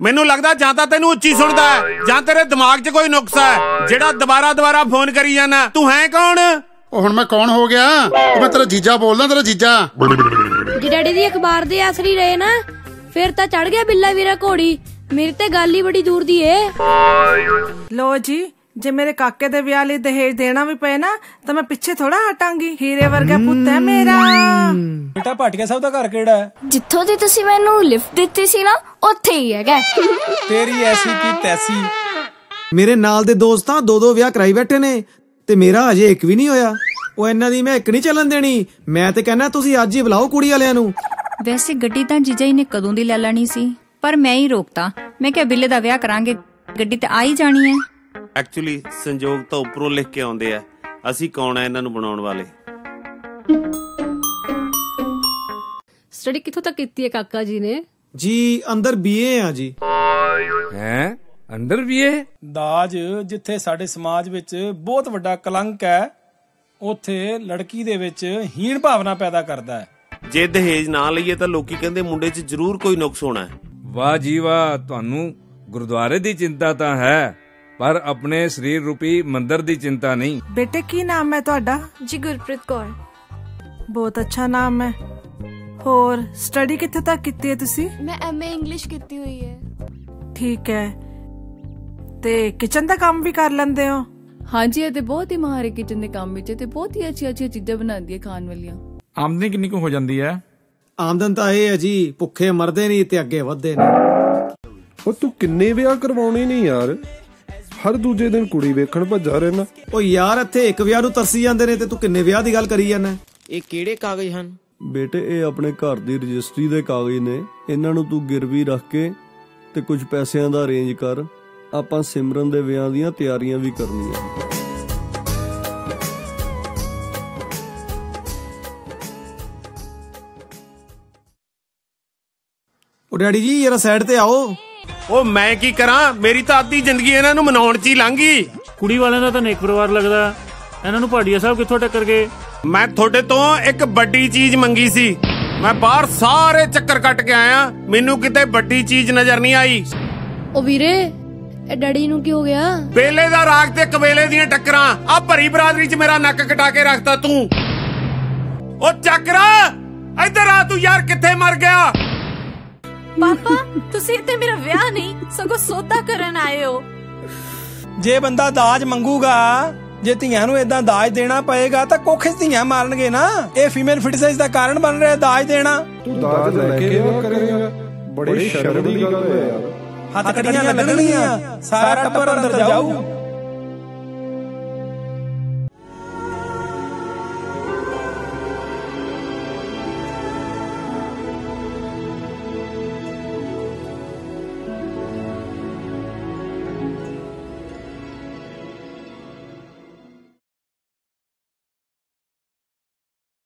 ਮੈਨੂੰ ਲੱਗਦਾ ਜਾਂ ਤਾਂ ਤੈਨੂੰ ਉੱਚੀ ਸੁਣਦਾ ਹੈ ਜਾਂ ਤੇਰੇ ਦਿਮਾਗ 'ਚ ਕੋਈ ਨੁਕਸ ਹੈ ਜਿਹੜਾ ਦੁਬਾਰਾ ਦੁਬਾਰਾ ਫੋਨ ਕਰੀ ਜਾਂਦਾ। ਤੂੰ ਹੈ ਕੌਣ? ਉਹ ਹੁਣ ਮੈਂ ਕੌਣ ਹੋ ਗਿਆ? ਉਹ ਮੈਂ ਤੇਰਾ ਜੀਜਾ ਬੋਲਦਾ ਤੇਰਾ ਜੀਜਾ। ਜੇ ਡੈਡੀ ਦੀ ਅਖਬਾਰ ਦੇ ਆਸਰੀ ਰਹੇ ਨਾ ਫਿਰ ਤਾਂ ਚੜ ਗਿਆ ਬਿੱਲਾ ਵੀਰਾ ਘੋੜੀ। ਮੇਰੀ ਤੇ ਗੱਲ ਹੀ ਬੜੀ ਦੂਰ ਦੀ ਏ। ਲੋ ਜੀ ਜੇ ਮੇਰੇ ਕਾਕੇ ਦੇ ਵਿਆਹ ਲਈ ਦਹੇਜ ਦੇਣਾ ਵੀ ਪਏ ਨਾ ਤਾਂ ਮੈਂ ਪਿੱਛੇ ਥੋੜਾ ਹਟਾਂਗੀ। ਹੀਰੇ ਵਰਗਾ ਪੁੱਤ ਹੈ ਮੇਰਾ। ਬੇਟਾ ਭਾਟੀਆ ਸਾਹਿਬ ਦਾ ਘਰ ਕਿਹੜਾ ਹੈ? ਜਿੱਥੋਂ ਦੀ ਤੁਸੀਂ ਮੈਨੂੰ ਲਿਫਟ ਦਿੱਤੀ ਸੀ ਨਾ ਉੱਥੇ ਹੀ ਹੈਗਾ। ਤੇਰੀ ਐਸੀ ਕੀ ਤੈਸੀ? ਮੇਰੇ ਨਾਲ ਦੇ ਦੋਸਤਾਂ ਦੋ ਦੋ ਵਿਆਹ ਕਰਾਈ ਬੈਠੇ ਨੇ ਤੇ ਮੇਰਾ ਅਜੇ ਇੱਕ ਵੀ ਨਹੀਂ ਹੋਇਆ। ਉਹ ਇਹਨਾਂ ਦੀ ਮੈਂ ਇੱਕ ਨਹੀਂ ਚੱਲਣ ਦੇਣੀ। ਮੈਂ ਤੇ ਕਹਿੰਦਾ ਤੁਸੀਂ ਅੱਜ ਹੀ ਬੁਲਾਓ ਕੁੜੀ ਵਾਲਿਆਂ ਨੂੰ। ਵੈਸੇ ਗੱਡੀ ਤਾਂ ਜੀਜਾ ਜੀ ਨੇ ਕਦੋਂ ਦੀ ਲੈ ਲੈਣੀ ਸੀ ਪਰ ਮੈਂ ਹੀ ਰੋਕਤਾ। ਮੈਂ ਕਿਹਾ ਬਿੱਲੇ ਦਾ ਵਿਆਹ ਕਰਾਂਗੇ ਗੱਡੀ ਤੇ ਆ ਹੀ ਜਾਣੀ ਹੈ। ਐਕਚੁਅਲੀ ਸੰਜੋਗ ਤਾਂ ਉੱਪਰੋਂ ਲਿਖ ਕੇ ਆਉਂਦੇ ਆ। ਅਸੀਂ ਕੌਣ ਆ ਇਹਨਾਂ ਨੂੰ ਬਣਾਉਣ ਵਾਲੇ? ਸਟੱਡੀ ਕਿੱਥੋਂ ਤੱਕ ਕੀਤੀ ਹੈ ਕਾਕਾ ਜੀ ਨੇ? ਜੀ ਅੰਦਰ ਬੀਏ ਆ ਜੀ। ਹੈ? ਅੰਦਰ ਇਹ? ਦਾਜ ਜਿੱਥੇ ਸਾਡੇ ਸਮਾਜ ਵਿੱਚ ਬਹੁਤ ਵੱਡਾ ਕਲੰਕ ਹੈ ਉੱਥੇ ਲੜਕੀ ਦੇ ਵਿੱਚ ਹੀਣ ਭਾਵਨਾ ਪੈਦਾ ਕਰਦਾ ਹੈ। ਜੇ ਦਹੇਜ ਨਾ ਲਈਏ ਤਾਂ ਲੋਕੀ ਕਹਿੰਦੇ ਮੁੰਡੇ 'ਚ ਜ਼ਰੂਰ ਕੋਈ ਨੁਕਸ ਹੋਣਾ ਹੈ। ਵਾਹ ਜੀ ਵਾਹ ਤੁਹਾਨੂੰ ਗੁਰਦੁਆਰੇ ਦੀ ਚਿੰਤਾ ਤਾਂ ਹੈ। ਪਰ ਆਪਣੇ ਸਰੀਰ ਰੂਪੀ ਮੰਦਰ ਦੀ ਚਿੰਤਾ ਨਹੀਂ। ਬੇਟੇ ਕੀ ਨਾਮ ਹੈ ਤੁਹਾਡਾ? ਜੀ ਗੁਰਪ੍ਰੀਤ ਕੌਰ। ਬਹੁਤ ਅੱਛਾ ਨਾਮ ਹੈ। ਹੋਰ ਸਟੱਡੀ ਕਿੱਥੇ ਤੱਕ ਕੀਤੀ ਹੈ ਤੁਸੀਂ? ਮੈਂ ਐਮਏ ਇੰਗਲਿਸ਼ ਕੀਤੀ ਹੋਈ ਹੈ। ਠੀਕ ਹੈ। ਤੇ ਕਿਚਨ ਦਾ ਕੰਮ ਵੀ ਕਰ ਲੈਂਦੇ ਹੋ? ਹਾਂਜੀ ਇਹ ਤੇ ਬਹੁਤ ਹੀ ਮਾਹਰ ਹੈ ਕਿਚਨ ਦੇ ਕੰਮ ਵਿੱਚ। ਤੇ ਬਹੁਤ ਹੀ ਅੱਛੀ ਅੱਛੀ ਚੀਜ਼ਾਂ ਬਣਾਉਂਦੀ ਹੈ ਖਾਣ ਵਾਲੀਆਂ। ਆਮਦਨੀ ਕਿੰਨੀ ਕੁ ਹੋ ਜਾਂਦੀ ਹੈ? ਆਮਦਨ ਤਾਂ ਇਹ ਹੈ ਜੀ ਭੁੱਖੇ ਮਰਦੇ ਨਹੀਂ ਤੇ ਅੱਗੇ ਵਧਦੇ ਨੇ ਉਹ ਤੂੰ ਕਿੰਨੇ ਵਿਆਹ ਕਰਵਾਉਣੇ ਨਹੀਂ ਯਾਰ? ਹਰ ਦੂਜੇ ਦਿਨ ਕੁੜੀ ਵੇਖਣ ਭੱਜਾ ਰਹਿਣਾ ਉਹ ਯਾਰ ਇੱਥੇ ਇੱਕ ਵਿਆਹ ਨੂੰ ਤਰਸੀ ਜਾਂਦੇ ਨੇ ਤੇ ਤੂੰ ਕਿੰਨੇ ਵਿਆਹ ਦੀ ਗੱਲ ਕਰੀ ਜਾਂਦਾ? ਇਹ ਕਿਹੜੇ ਕਾਗਜ਼ ਹਨ? ਬੇਟੇ ਇਹ ਆਪਣੇ ਘਰ ਦੀ ਰਜਿਸਟਰੀ ਦੇ ਕਾਗਜ਼ ਨੇ। ਇਹਨਾਂ ਨੂੰ ਤੂੰ ਗਿਰਵੀ ਰੱਖ ਕੇ ਤੇ ਕੁਝ ਪੈਸਿਆਂ ਦਾ ਅਰੇਂਜ ਕਰ। ਆਪਾਂ ਸਿਮਰਨ ਦੇ ਵਿਆਹ ਦੀਆਂ ਤਿਆਰੀਆਂ ਵੀ ਕਰਨੀਆਂ। ਉਹ ਡੈਡੀ ਜੀ ਜਰਾ ਸਾਈਡ ਤੇ ਆਓ। ਉਹ ਮੈਂ ਕੀ ਕਰਾਂ? ਮੇਰੀ ਤਾਂ ਅੱਧੀ ਜ਼ਿੰਦਗੀ ਇਹਨਾਂ ਨੂੰ ਮਨਾਉਣ 'ਚ ਹੀ ਲੰਘ ਗਈ। ਕੁੜੀ ਵਾਲਿਆਂ ਦਾ ਤਾਂ ਨੇਕ ਪਰਿਵਾਰ ਲੱਗਦਾ। ਇਹਨਾਂ ਨੂੰ ਭਾੜੀਆ ਸਾਹਿਬ ਕਿੱਥੋਂ ਟੱਕਰ ਗਏ? ਮੈਂ ਤੁਹਾਡੇ ਤੋਂ ਇੱਕ ਵੱਡੀ ਚੀਜ਼ ਮੰਗੀ ਸੀ। ਮੈਂ ਬਾਹਰ ਸਾਰੇ ਚੱਕਰ ਕੱਟ ਕੇ ਆਇਆ। ਮੈਨੂੰ ਕਿਤੇ ਵੱਡੀ ਚੀਜ਼ ਨਜ਼ਰ ਨਹੀਂ ਆਈ। ਉਹ ਵੀਰੇ ਇਹ ਡੈਡੀ ਨੂੰ ਕੀ ਹੋ ਗਿਆ? ਬੇਲੇ ਦਾ ਰਾਗ ਤੇ ਕਵੇਲੇ ਦੀਆਂ ਟੱਕਰਾਂ। ਆ ਭਰੀ ਬਰਾਦਰੀ 'ਚ ਮੇਰਾ ਨੱਕ ਕਟਾ ਕੇ ਰੱਖਤਾ ਤੂੰ। ਉਹ ਚੱਕਰਾ ਇੱਧਰ ਆ ਤੂੰ ਯਾਰ ਕਿੱਥੇ ਮਰ ਗਿਆ? ਪਾਪਾ ਤੁਸੀਂ ਤੇ ਮੇਰਾ ਵਿਆਹ ਨਹੀਂ ਸਗੋਂ ਸੌਦਾ ਕਰਨ ਆਏ ਹੋ। ਜੇ ਬੰਦਾ ਦਾਜ ਮੰਗੂਗਾ ਜੇ ਧੀਆਂ ਨੂੰ ਇਦਾਂ ਦਾਜ ਦੇਣਾ ਪਏਗਾ ਤਾਂ ਕੋਖੇ ਧੀਆਂ ਮਾਰਨਗੇ ਨਾ। ਇਹ ਫੀਮੇਲ ਫਿਟਸਾਈਜ਼ ਦਾ ਕਾਰਨ ਬਣ ਰਿਹਾ ਦਾਜ ਦੇਣਾ। ਤੂੰ ਦਾਜ ਲੈ ਕੇ ਵਿਆਹ ਕਰੇਗਾ। ਬੜੀ ਸ਼ਰਮ ਦੀ ਗੱਲ ਹੈ ਯਾਰ। ਹੱਥ ਕੜੀਆਂ ਲੱਗਣਗੀਆਂ ਸਾਰਾ ਟੱਬਰ ਅੰਦਰ ਜਾਊ।